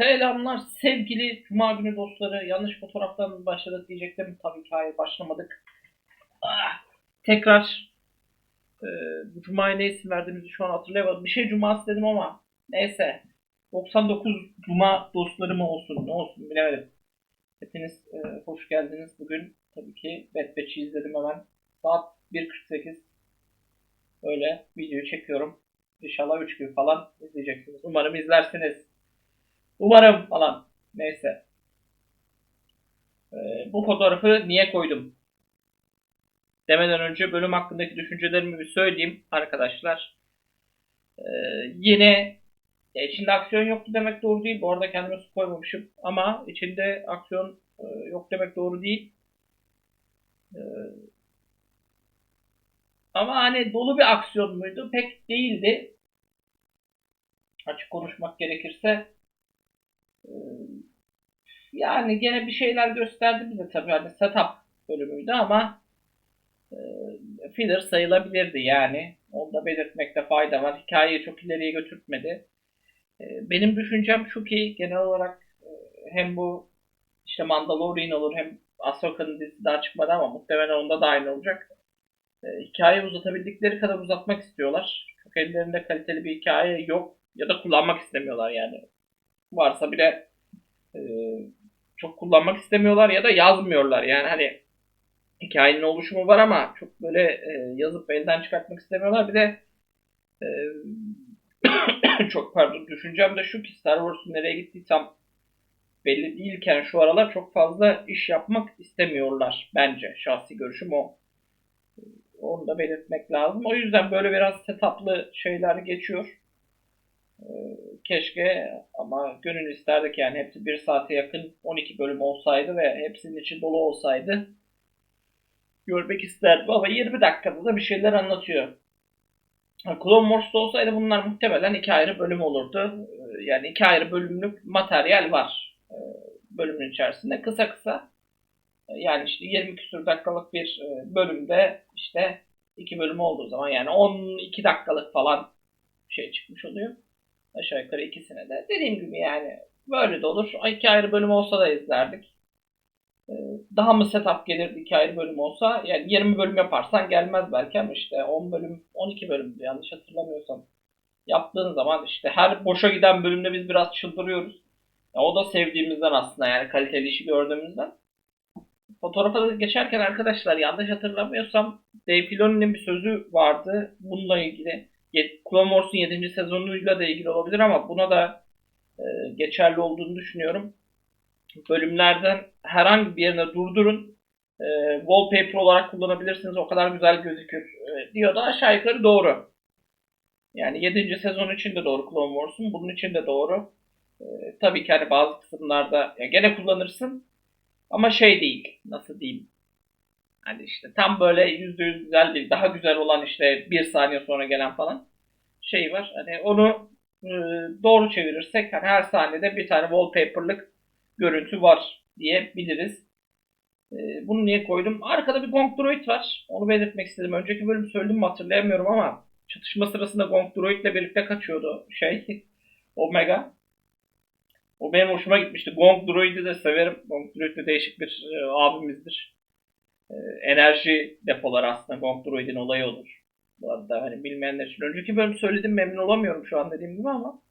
Selamlar sevgili Cuma günü dostları. Yanlış fotoğraftan başladık diyecektim. Tabii ki hayır başlamadık. Ah, tekrar e, bu Cuma'ya ne isim verdiğimizi şu an hatırlayamadım. Bir şey Cuma'sı dedim ama neyse. 99 Cuma dostları mı olsun ne olsun bilemedim. Hepiniz e, hoş geldiniz. Bugün tabii ki Bad izledim hemen. Saat 1.48 Öyle videoyu çekiyorum. İnşallah 3 gün falan izleyeceksiniz. Umarım izlersiniz. Umarım falan. Neyse. Ee, bu fotoğrafı niye koydum? Demeden önce bölüm hakkındaki düşüncelerimi bir söyleyeyim arkadaşlar. Ee, yine ya içinde aksiyon yoktu demek doğru değil. Bu arada kendime su koymamışım. Ama içinde aksiyon e, yok demek doğru değil. Ee, ama hani dolu bir aksiyon muydu? Pek değildi. Açık konuşmak gerekirse. Ee, Yani gene bir şeyler gösterdi bize tabii. Hani setup bölümüydü ama e, filler sayılabilirdi yani. Onu da belirtmekte fayda var. Hikayeyi çok ileriye götürtmedi. Ee, Benim düşüncem şu ki genel olarak e, hem bu işte Mandalorian olur hem Ahsoka'nın dizisi daha çıkmadı ama muhtemelen onda da aynı olacak. E, hikayeyi uzatabildikleri kadar uzatmak istiyorlar. Çok ellerinde kaliteli bir hikaye yok ya da kullanmak istemiyorlar yani. Varsa bile e, çok kullanmak istemiyorlar ya da yazmıyorlar. Yani hani hikayenin oluşumu var ama çok böyle e, yazıp elden çıkartmak istemiyorlar. Bir de e, çok pardon düşüncem de şu ki Star Wars'un nereye gittiği tam belli değilken şu aralar çok fazla iş yapmak istemiyorlar bence. Şahsi görüşüm o. Onu da belirtmek lazım. O yüzden böyle biraz setuplı şeyler geçiyor. Ee, Keşke ama gönül isterdik yani hepsi bir saate yakın 12 bölüm olsaydı ve hepsinin içi dolu olsaydı görmek isterdim ama 20 dakikada da bir şeyler anlatıyor. Clone Wars'ta olsaydı bunlar muhtemelen iki ayrı bölüm olurdu. Ee, Yani iki ayrı bölümlük materyal var e, bölümün içerisinde. Kısa kısa yani işte 20 küsur dakikalık bir e, bölümde işte iki bölüm olduğu zaman yani 12 dakikalık falan şey çıkmış oluyor. Aşağı yukarı ikisine de. Dediğim gibi yani böyle de olur. İki ayrı bölüm olsa da izlerdik. Ee, Daha mı setup gelirdi iki ayrı bölüm olsa? Yani 20 bölüm yaparsan gelmez belki ama işte 10 bölüm, 12 bölümdü yanlış hatırlamıyorsam. Yaptığın zaman işte her boşa giden bölümde biz biraz çıldırıyoruz. Ya o da sevdiğimizden aslında yani kaliteli işi gördüğümüzden. Fotoğrafa da geçerken arkadaşlar yanlış hatırlamıyorsam Dave Filoni'nin bir sözü vardı bununla ilgili. Clone Wars'un 7. sezonuyla da ilgili olabilir ama buna da e, geçerli olduğunu düşünüyorum. Bölümlerden herhangi bir yerine durdurun. E, wallpaper olarak kullanabilirsiniz. O kadar güzel gözükür. E, diyor da aşağı yukarı doğru. Yani 7. sezon için de doğru Clone Wars'un. Bunun için de doğru. E, tabii ki hani bazı kısımlarda ya gene kullanırsın. Ama şey değil. Nasıl diyeyim? Hani işte tam böyle yüzde yüz güzel değil. Daha güzel olan işte bir saniye sonra gelen falan şey var. Hani onu e, doğru çevirirsek hani her saniyede bir tane wallpaper'lık görüntü var diyebiliriz. E, bunu niye koydum? Arkada bir Gong Droid var. Onu belirtmek istedim. Önceki bölüm söyledim mi hatırlayamıyorum ama çatışma sırasında Gong Droid ile birlikte kaçıyordu şey Omega. O benim hoşuma gitmişti. Gong Droid'i de severim. Gong Droid de değişik bir e, abimizdir. E, enerji depoları aslında Gong Droid'in olayı olur. Bu arada hani bilmeyenler için. Önceki bölüm söyledim memnun olamıyorum şu an dediğim gibi ama.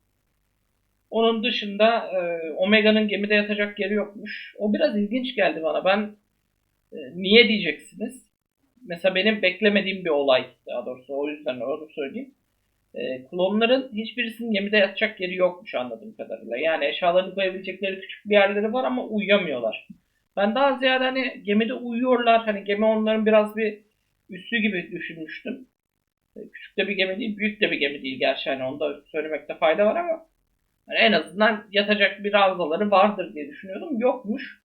Onun dışında e, Omega'nın gemide yatacak yeri yokmuş. O biraz ilginç geldi bana. Ben e, niye diyeceksiniz? Mesela benim beklemediğim bir olay daha doğrusu. O yüzden öyle söyleyeyim. E, klonların hiçbirisinin gemide yatacak yeri yokmuş anladığım kadarıyla. Yani eşyalarını koyabilecekleri küçük bir yerleri var ama uyuyamıyorlar. Ben daha ziyade hani gemide uyuyorlar. Hani gemi onların biraz bir üssü gibi düşünmüştüm. Küçük de bir gemi değil, büyük de bir gemi değil gerçi hani onu da söylemekte fayda var ama hani en azından yatacak bir ranzaları vardır diye düşünüyordum. Yokmuş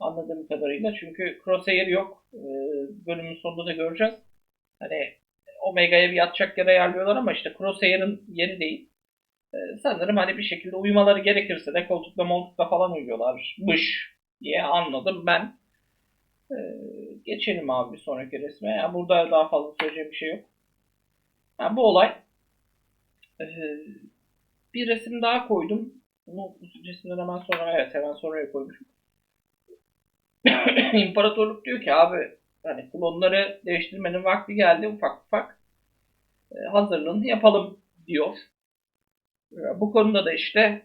anladığım kadarıyla. Çünkü Crosshair yok. E, bölümün sonunda da göreceğiz. Hani Omega'ya bir yatacak yer ayarlıyorlar ama işte Crosshair'ın yeri değil. E, sanırım hani bir şekilde uyumaları gerekirse de koltukla moltukla falan uyuyorlarmış diye anladım ben. Ee, geçelim abi bir sonraki resme. Yani burada daha fazla söyleyeceğim bir şey yok. Yani bu olay. Ee, bir resim daha koydum. Bunu düşüncesinden hemen sonra evet hemen sonraya koymuşum. İmparatorluk diyor ki abi hani klonları değiştirmenin vakti geldi ufak ufak e, hazırlığını yapalım diyor. E, Bu konuda da işte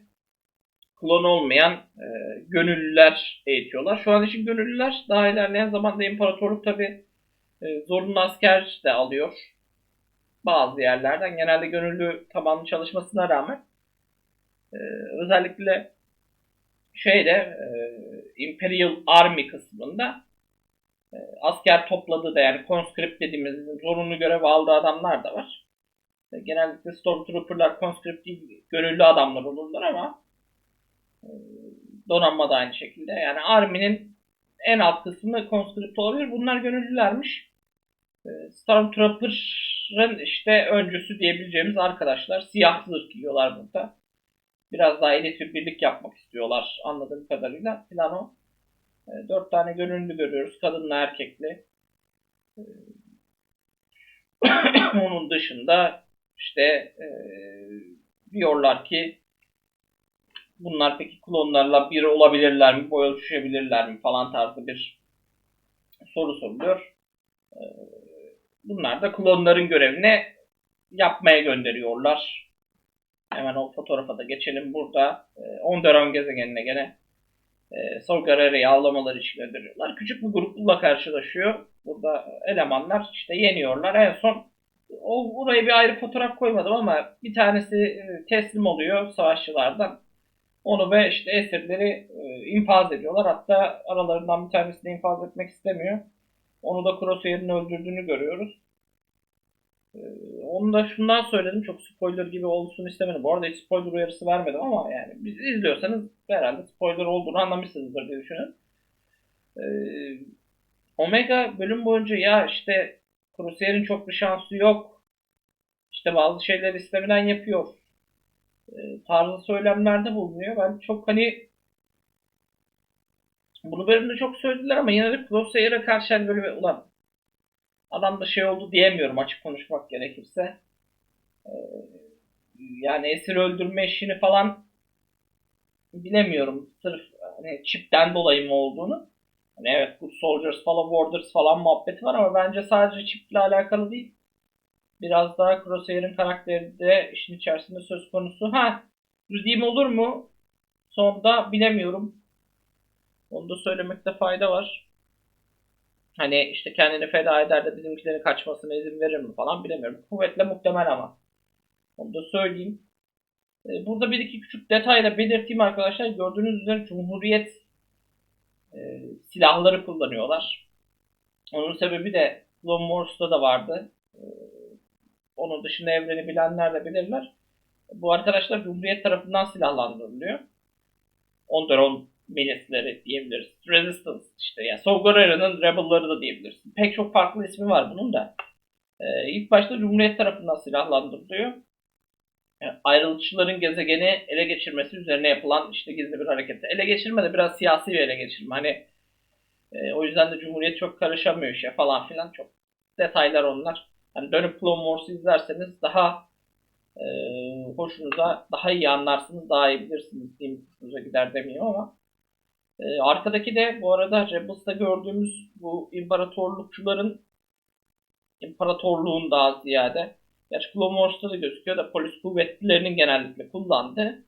klon olmayan e, gönüllüler eğitiyorlar. Şu an için gönüllüler daha ilerleyen zamanda imparatorluk tabi e, zorunlu asker de alıyor. Bazı yerlerden genelde gönüllü tabanlı çalışmasına rağmen e, özellikle şeyde e, Imperial Army kısmında e, asker topladığı da yani conscript dediğimiz zorunlu görev aldığı adamlar da var. E, genellikle Stormtrooper'lar conscript değil, gönüllü adamlar olurlar ama donanma da aynı şekilde. Yani Army'nin en alt kısmı conscript olabilir. Bunlar gönüllülermiş. E, Stormtrooper'ın işte öncüsü diyebileceğimiz arkadaşlar. Siyah zırh giyiyorlar burada. Biraz daha bir birlik yapmak istiyorlar anladığım kadarıyla. Plan o. E, Dört tane gönüllü görüyoruz. Kadınla erkekli. E, Onun dışında işte e, diyorlar ki bunlar peki klonlarla bir olabilirler mi, boy ölçüşebilirler mi falan tarzı bir soru soruluyor. E, Bunlar da klonların görevini yapmaya gönderiyorlar. Hemen o fotoğrafa da geçelim. Burada e, Onderon gezegenine gene e, Solgarera'yı avlamaları için gönderiyorlar. Küçük bir grupla karşılaşıyor. Burada elemanlar işte yeniyorlar. En son o buraya bir ayrı fotoğraf koymadım ama bir tanesi e, teslim oluyor savaşçılardan. Onu ve işte esirleri e, infaz ediyorlar. Hatta aralarından bir tanesini infaz etmek istemiyor. Onu da Crosshair'ın öldürdüğünü görüyoruz. Ee, Onu da şundan söyledim. Çok spoiler gibi olsun istemedim. Bu arada hiç spoiler uyarısı vermedim ama yani biz izliyorsanız herhalde spoiler olduğunu anlamışsınızdır diye düşünüyorum. Ee, Omega bölüm boyunca ya işte Crusader'in çok bir şansı yok. İşte bazı şeyler istemeden yapıyor. Ee, tarzı söylemlerde bulunuyor. Ben çok hani bunu bölümde çok söylediler ama yine de Crosshair'a karşı hani böyle ulan adam da şey oldu diyemiyorum açık konuşmak gerekirse. Ee, yani esir öldürme işini falan bilemiyorum. Sırf hani çipten dolayı mı olduğunu. Hani evet Good Soldiers falan Warders falan muhabbeti var ama bence sadece çiple alakalı değil. Biraz daha Crosshair'ın karakteri de işin içerisinde söz konusu. Ha, redeem olur mu? Sonda bilemiyorum. Onu da söylemekte fayda var. Hani işte kendini feda eder de bizimkilerin kaçmasına izin verir mi falan bilemiyorum. Kuvvetle muhtemel ama. Onu da söyleyeyim. Ee, Burada bir iki küçük detayla belirteyim arkadaşlar. Gördüğünüz üzere Cumhuriyet e, silahları kullanıyorlar. Onun sebebi de Clone Wars'ta da vardı. Onun dışında evreni bilenler de bilirler. Bu arkadaşlar Cumhuriyet tarafından silahlandırılıyor. Onderon milisleri diyebiliriz. Resistance işte ya. Sogorera'nın Rebel'ları da diyebilirsin. Pek çok farklı ismi var bunun da. Ee, ilk başta Cumhuriyet tarafından silahlandırılıyor. Yani ayrılıkçıların gezegeni ele geçirmesi üzerine yapılan işte gizli bir hareket. Ele geçirme de biraz siyasi bir ele geçirme. Hani e, o yüzden de Cumhuriyet çok karışamıyor işe falan filan. Çok detaylar onlar. Hani dönüp Clone Wars'u izlerseniz daha e, hoşunuza daha iyi anlarsınız, daha iyi bilirsiniz diyeyim hoşunuza gider demeyeyim ama e, arkadaki de bu arada Rebels'ta gördüğümüz bu imparatorlukçuların imparatorluğun daha ziyade gerçi Clone Wars'ta da gözüküyor da polis kuvvetlilerinin genellikle kullandığı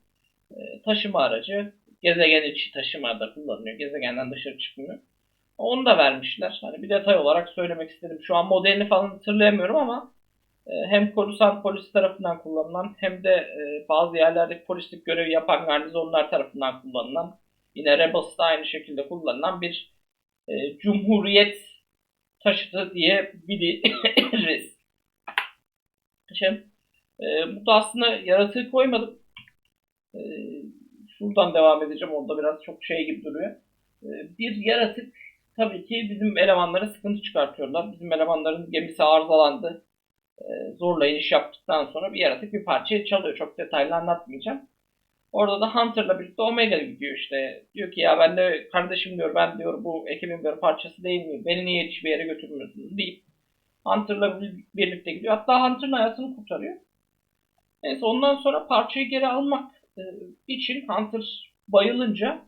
e, taşıma aracı gezegen içi taşımada kullanılıyor. Gezegenden dışarı çıkmıyor. Onu da vermişler. Hani bir detay olarak söylemek istedim. Şu an modelini falan hatırlayamıyorum ama e, hem Coruscant polisi tarafından kullanılan hem de e, bazı yerlerde polislik görevi yapan garnizonlar tarafından kullanılan yine Rebels'ta aynı şekilde kullanılan bir e, cumhuriyet taşıtı diyebiliriz. Şimdi, e, burada aslında yaratığı koymadım. E, şuradan devam edeceğim. Orada biraz çok şey gibi duruyor. E, bir yaratık tabii ki bizim elemanlara sıkıntı çıkartıyorlar. Bizim elemanların gemisi arızalandı. E, zorla iniş yaptıktan sonra bir yaratık bir parçayı çalıyor. Çok detaylı anlatmayacağım. Orada da Hunter'la birlikte Omega gidiyor işte. Diyor ki ya ben de kardeşim diyor ben diyor bu ekibin bir parçası değil miyim? Beni niye hiçbir yere götürmüyorsunuz deyip Hunter'la bir- birlikte gidiyor. Hatta Hunter'ın hayatını kurtarıyor. Neyse ondan sonra parçayı geri almak e, için Hunter bayılınca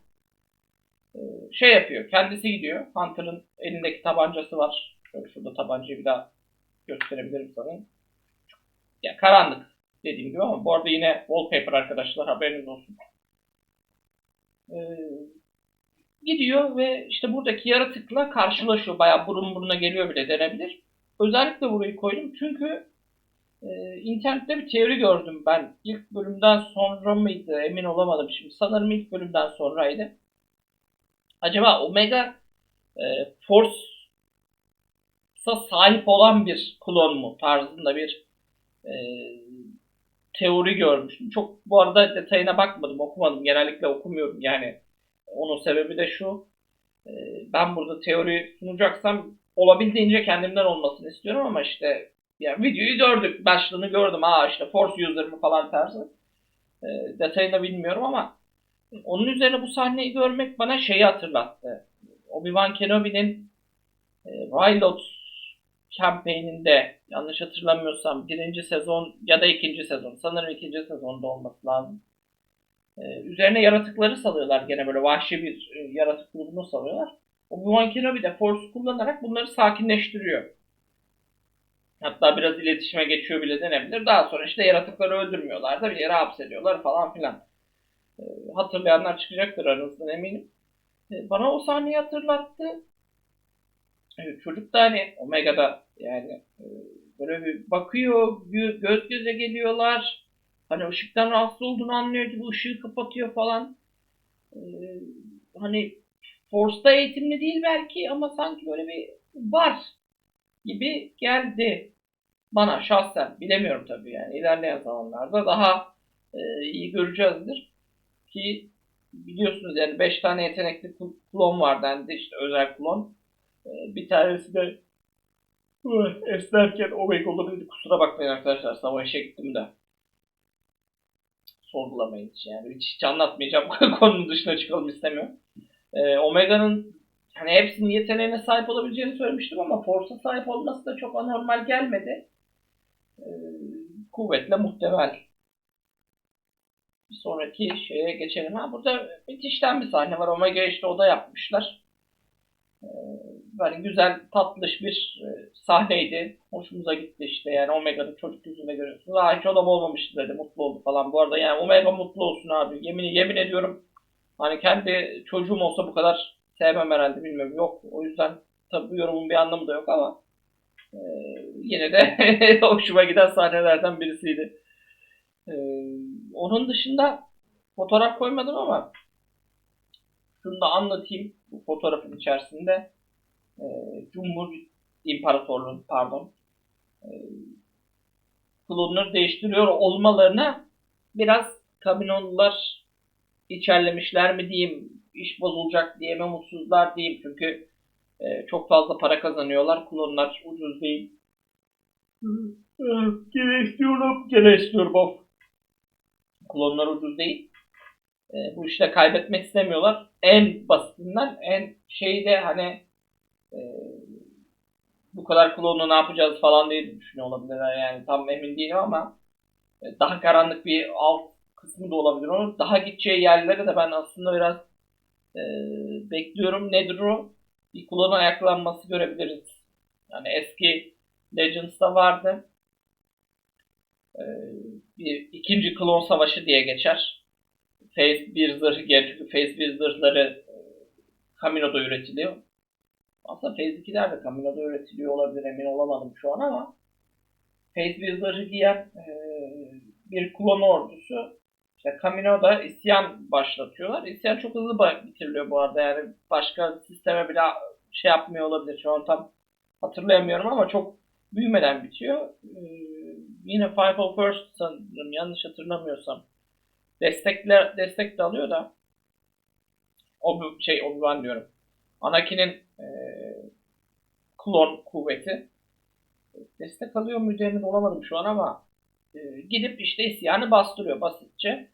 şey yapıyor. Kendisi gidiyor. Hunter'ın elindeki tabancası var. Şöyle şurada tabancayı bir daha gösterebilirim sana. Ya karanlık dediğim gibi ama bu arada yine wallpaper arkadaşlar haberiniz olsun. Ee, gidiyor ve işte buradaki yaratıkla karşılaşıyor. Bayağı burun buruna geliyor bile denebilir. Özellikle burayı koydum çünkü e, internette bir teori gördüm ben. İlk bölümden sonra mıydı emin olamadım şimdi. Sanırım ilk bölümden sonraydı. Acaba Omega e, Force'a sahip olan bir klon mu tarzında bir e, teori görmüştüm. Çok bu arada detayına bakmadım, okumadım. Genellikle okumuyorum yani. Onun sebebi de şu. e, ben burada teori sunacaksam olabildiğince kendimden olmasını istiyorum ama işte yani videoyu gördük. Başlığını gördüm. Aa işte Force user mı falan tarzı. E, detayını bilmiyorum ama onun üzerine bu sahneyi görmek bana şeyi hatırlattı. Obi-Wan Kenobi'nin e, Rylot campaign'inde yanlış hatırlamıyorsam birinci sezon ya da ikinci sezon sanırım ikinci sezonda olması lazım. Ee, üzerine yaratıkları salıyorlar gene böyle vahşi bir e, yaratık grubunu salıyorlar. Obi-Wan Kenobi de Force kullanarak bunları sakinleştiriyor. Hatta biraz iletişime geçiyor bile denebilir. Daha sonra işte yaratıkları öldürmüyorlar da bir yere hapsediyorlar falan filan. Ee, hatırlayanlar çıkacaktır aranızdan eminim. Ee, bana o sahneyi hatırlattı. Evet, çocuk da hani Omega'da yani e, böyle bir bakıyor, gö- göz göze geliyorlar. Hani ışıktan rahatsız olduğunu anlıyor gibi ışığı kapatıyor falan. Ee, hani Force'da eğitimli değil belki ama sanki böyle bir var gibi geldi bana şahsen. Bilemiyorum tabii yani ilerleyen zamanlarda daha e, iyi göreceğizdir. Ki biliyorsunuz yani 5 tane yetenekli klon var dendi işte özel klon. Ee, Bir tanesi de esnerken Omega olabilir. Kusura bakmayın arkadaşlar. Savaşa gittim de. Sorgulamayın hiç yani. Hiç, hiç anlatmayacağım. Konunun dışına çıkalım istemiyorum. Ee, Omega'nın hani hepsinin yeteneğine sahip olabileceğini söylemiştim ama Force'a sahip olması da çok anormal gelmedi. Ee, kuvvetle muhtemel. Bir sonraki şeye geçelim. Ha burada bitişten bir sahne var. Omega işte o da yapmışlar. Ee, böyle güzel tatlış bir e, sahneydi. Hoşumuza gitti işte yani Omega'nın çocuk yüzünde görüyorsunuz. Aa hiç adam olmamıştı dedi mutlu oldu falan. Bu arada yani Omega mutlu olsun abi. Yemin, yemin ediyorum hani kendi çocuğum olsa bu kadar sevmem herhalde bilmiyorum. Yok o yüzden tabii bu yorumun bir anlamı da yok ama e, yine de hoşuma giden sahnelerden birisiydi. E, onun dışında fotoğraf koymadım ama şunu da anlatayım bu fotoğrafın içerisinde e, Cumhur İmparatorluğu pardon e, klonları değiştiriyor olmalarına biraz Kaminoğlular içerlemişler mi diyeyim, iş bozulacak diye mi mutsuzlar diyeyim çünkü e, çok fazla para kazanıyorlar. Klonlar ucuz değil. Gene istiyorum, gene istiyorum of. Klonlar ucuz değil. E, bu işte kaybetmek istemiyorlar. En basitinden en şeyde hani e, bu kadar klonla ne yapacağız falan diye düşünüyor olabilirler yani tam emin değilim ama e, daha karanlık bir alt kısmı da olabilir onun. Daha gideceği yerlere de ben aslında biraz e, bekliyorum. Nedir o? Bir klon ayaklanması görebiliriz. Yani eski Legends'da vardı. E, ikinci klon savaşı diye geçer. Phase 1 zırh, yani çünkü Phase 1 zırhları e, üretiliyor. Aslında Phase 2'ler de Kamino'da üretiliyor olabilir emin olamadım şu an ama Phase 1 zırhı giyen e, bir klon ordusu işte Kamino'da isyan başlatıyorlar. İsyan çok hızlı bitiriliyor bu arada yani başka sisteme bile şey yapmıyor olabilir. Şu an tam hatırlayamıyorum ama çok büyümeden bitiyor. E, yine Five of First sanırım yanlış hatırlamıyorsam destekler destek de alıyor da o şey Obi-Wan diyorum. Anakin'in e, klon kuvveti destek alıyor muydu emin olamadım şu an ama e, gidip işte isyanı bastırıyor basitçe.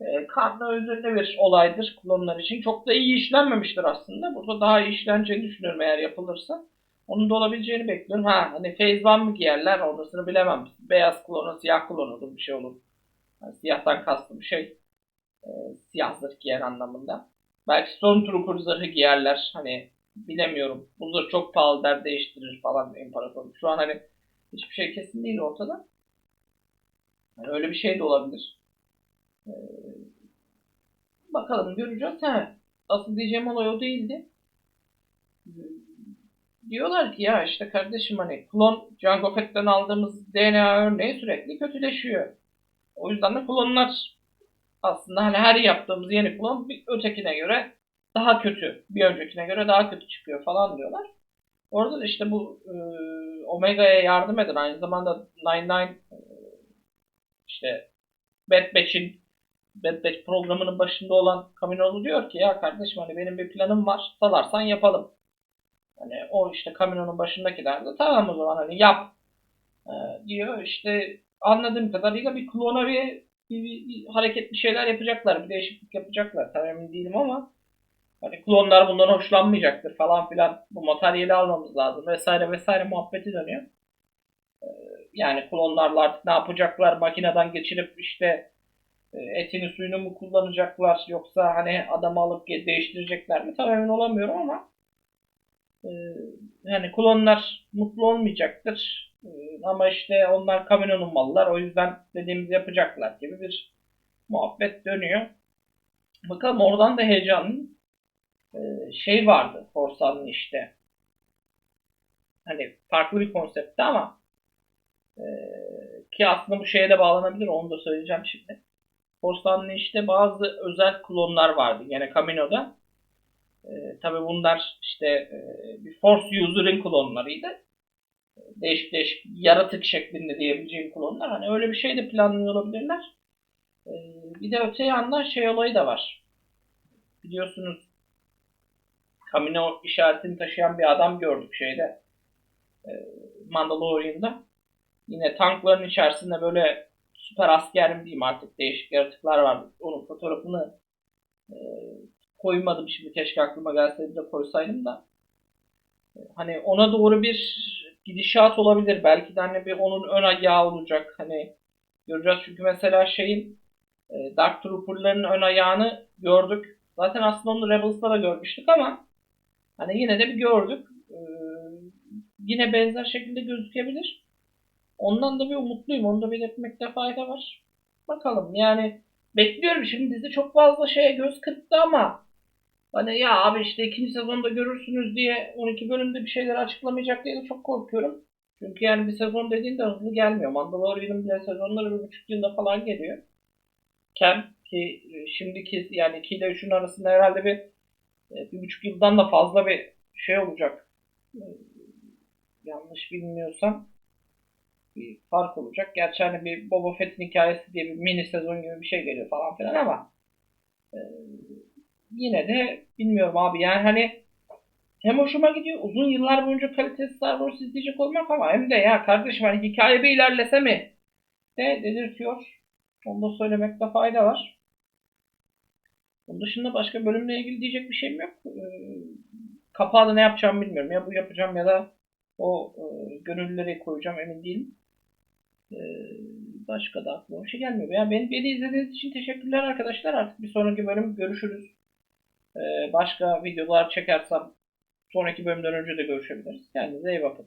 E, karnı özünde bir olaydır klonlar için. Çok da iyi işlenmemiştir aslında. Burada daha iyi işleneceğini düşünüyorum eğer yapılırsa. Onun da olabileceğini bekliyorum. Ha hani Phase 1 mı giyerler orasını bilemem. Beyaz klonu, siyah klonudur bir şey olur. Yani siyahtan kastım şey. e, siyah zırh giyer anlamında. Belki Stormtrooper zırhı giyerler. Hani bilemiyorum. Bu zırh çok pahalı der değiştirir falan imparator. Şu an hani hiçbir şey kesin değil ortada. Yani öyle bir şey de olabilir. Ee, bakalım göreceğiz. Ha, asıl diyeceğim olay o değildi. Diyorlar ki ya işte kardeşim hani klon Jango Fett'ten aldığımız DNA örneği sürekli kötüleşiyor. O yüzden de klonlar aslında hani her yaptığımız yeni klon bir ötekine göre daha kötü. Bir öncekine göre daha kötü çıkıyor falan diyorlar. Orada da işte bu e, Omega'ya yardım eden aynı zamanda Nine Nine e, işte Bad Batch'in Bad Batch programının başında olan Kaminoğlu diyor ki ya kardeşim hani benim bir planım var salarsan yapalım. Hani o işte Kamino'nun başındakiler de tamam o zaman hani yap e, diyor. İşte anladığım kadarıyla bir klona bir, bir, bir, bir hareketli şeyler yapacaklar bir değişiklik yapacaklar. Tam emin değilim ama hani klonlar bundan hoşlanmayacaktır falan filan. Bu materyali almamız lazım vesaire vesaire muhabbeti dönüyor. E, yani klonlarla artık ne yapacaklar? Makineden geçirip işte e, etini suyunu mu kullanacaklar? Yoksa hani adamı alıp değiştirecekler mi? Tam emin olamıyorum ama yani klonlar mutlu olmayacaktır. E, ama işte onlar Kamino'nun mallar o yüzden dediğimizi yapacaklar gibi bir muhabbet dönüyor. Bakalım oradan da heyecanlı e, şey vardı Forsan'ın işte. Hani farklı bir konseptti ama e, ki aslında bu şeye de bağlanabilir onu da söyleyeceğim şimdi. Forsan'ın işte bazı özel klonlar vardı yine Camino'da. E, tabii bunlar işte e, bir Force User'ın klonlarıydı. E, Değişik değişik yaratık şeklinde diyebileceğim klonlar. Hani öyle bir şey de planlıyor olabilirler. E, bir de öte yandan şey olayı da var. Biliyorsunuz Camino işaretini taşıyan bir adam gördük şeyde. E, Mandalorian'da. Yine tankların içerisinde böyle süper asker mi diyeyim artık değişik yaratıklar vardı. Onun fotoğrafını e, koymadım şimdi keşke aklıma gelseydi de koysaydım da. E, hani ona doğru bir gidişat olabilir. Belki de hani bir onun ön ayağı olacak. Hani göreceğiz çünkü mesela şeyin e, Dark Trooper'ların ön ayağını gördük. Zaten aslında onu Rebels'ta da görmüştük ama hani yine de bir gördük. E, yine benzer şekilde gözükebilir. Ondan da bir umutluyum. Onu da belirtmekte fayda var. Bakalım yani bekliyorum. Şimdi dizi çok fazla şeye göz kırptı ama hani ya abi işte ikinci sezonda görürsünüz diye 12 bölümde bir şeyler açıklamayacak diye de çok korkuyorum. Çünkü yani bir sezon dediğinde hızlı gelmiyor. Mandalorian'ın bile sezonları bir buçuk yılda falan geliyor. Ken ki şimdiki yani 2 ile 3'ün arasında herhalde bir bir buçuk yıldan da fazla bir şey olacak. Yanlış bilmiyorsam bir fark olacak. Gerçi hani bir Boba Fett'in hikayesi diye bir mini sezon gibi bir şey geliyor falan filan ama e, yine de bilmiyorum abi yani hani hem hoşuma gidiyor uzun yıllar boyunca kaliteli Star Wars izleyecek olmak ama hem de ya kardeşim hani hikaye bir ilerlese mi de dedirtiyor. Onu da söylemekte fayda var. Bunun dışında başka bölümle ilgili diyecek bir şeyim yok. Ee, kapağı da ne yapacağımı bilmiyorum. Ya bu yapacağım ya da o e, gönüllüleri koyacağım emin değilim. Ee, başka da aklıma bir şey gelmiyor. Ya beni, beni izlediğiniz için teşekkürler arkadaşlar. Artık bir sonraki bölüm görüşürüz. Ee, başka videolar çekersem sonraki bölümden önce de görüşebiliriz. Kendinize iyi bakın.